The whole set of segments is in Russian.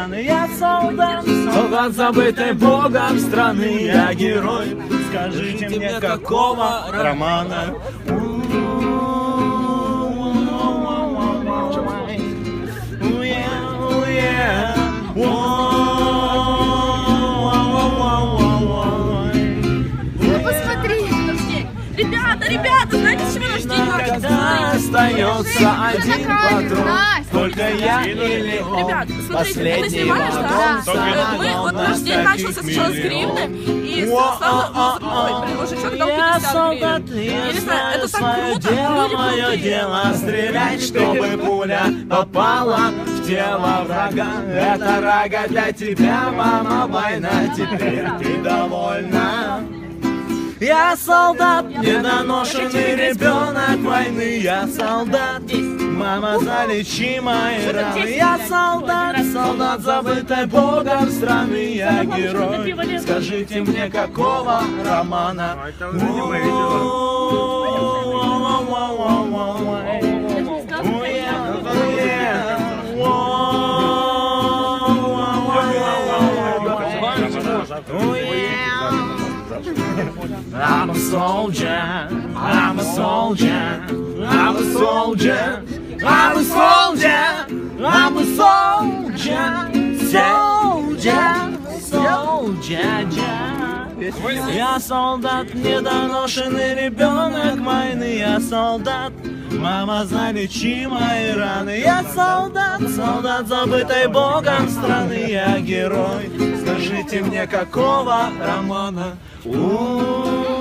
раны Я солдат, солдат забытой богом страны Я герой, скажите мне, какого романа Oh, yeah, oh, yeah. Ну. Ребята, ребята, знаете, чего рождение Когда остается один патрон. Только я или он. Ребят, смотрите, Последний снимаешь, да? Э, Мы, вот наш день начался сначала с гривны, и стало ой, блин, мужичок дал Я 50 солдат, гривен. Я не знаю, это так круто, дело, люди мое дело Стрелять, чтобы пуля попала в тело врага. Это рага для тебя, мама, война. Теперь ты довольна. Я солдат, недоношенный ребенок войны. Я солдат, мама, залечи мои раны. Я солдат, солдат, забытой богом страны. Я герой, скажите мне, какого романа? I'm a soldier, I'm a soldier, I'm a soldier, I'm a soldier, I'm a soldier, soldier. Я солдат, недоношенный ребенок войны, я солдат. Мама, залечи мои раны Я солдат, солдат, забытой богом страны Я герой, скажите мне, какого романа Сектор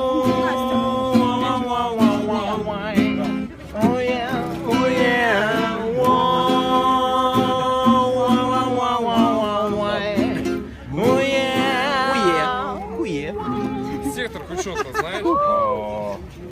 хоть что-то, знаешь?